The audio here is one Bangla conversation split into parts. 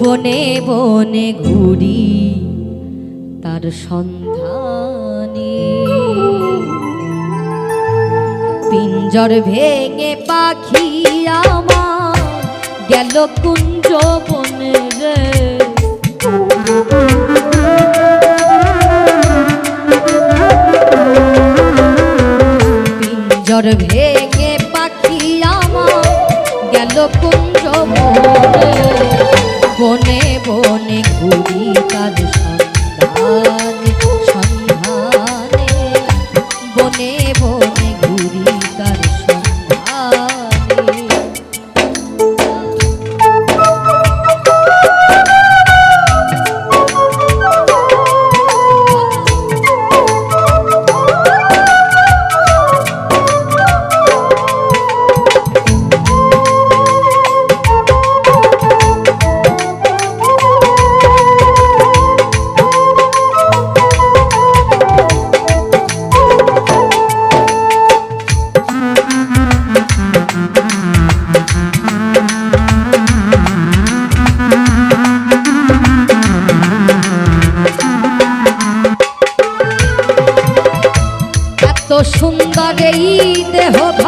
বনে বনে ঘুরি তার সন্ধানে। পিঞ্জর ভেঙে পাখি আমার গেল কুঞ্জ বনে রে। পিঞ্জর ভেঙে derruba.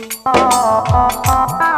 মাটির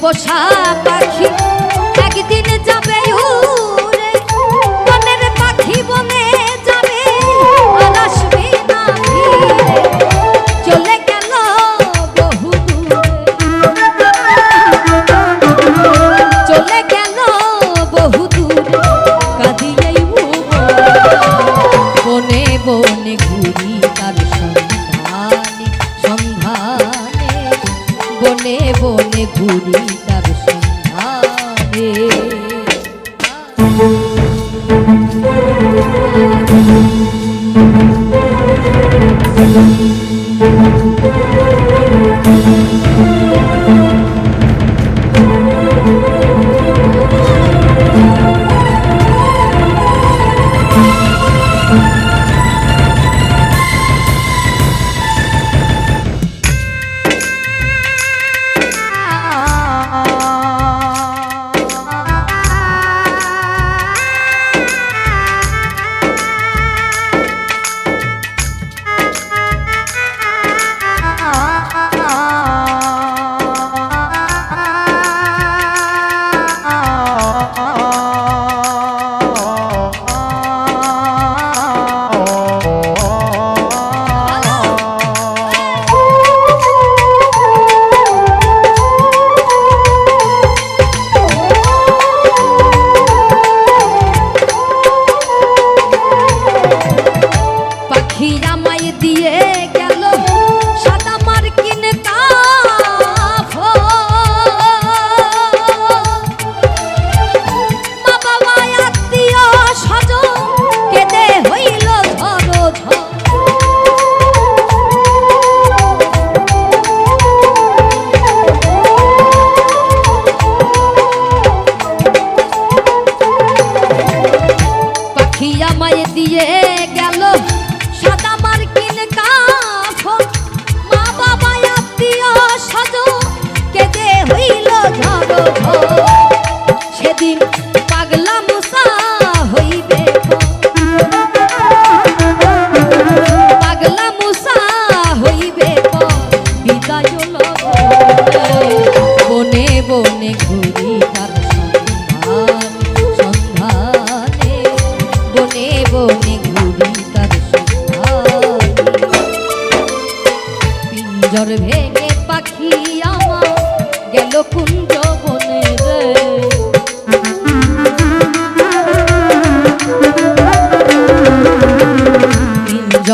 পোষা পাখি একদিন যাবে উড়ে। মনের পাখি বনে যাবে চলে গেল বহু চলে গেল বহু দূরে কাঁদিয়াই বনে ঘুরি ঘুরি তার সন্ধানে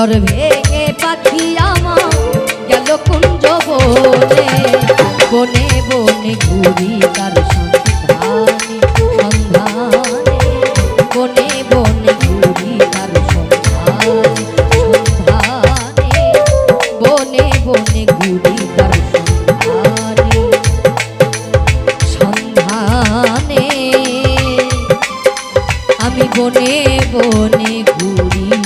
পিঞ্জর ভেঙে পাখি আমার গেল কুঞ্জ বনে। বনে বনে ঘুরি তার সন্ধানে সন্ধানে। বনে বনে তার বনে বনে ঘুরি তার সন্ধানে। আমি বনে বনে ঘুরি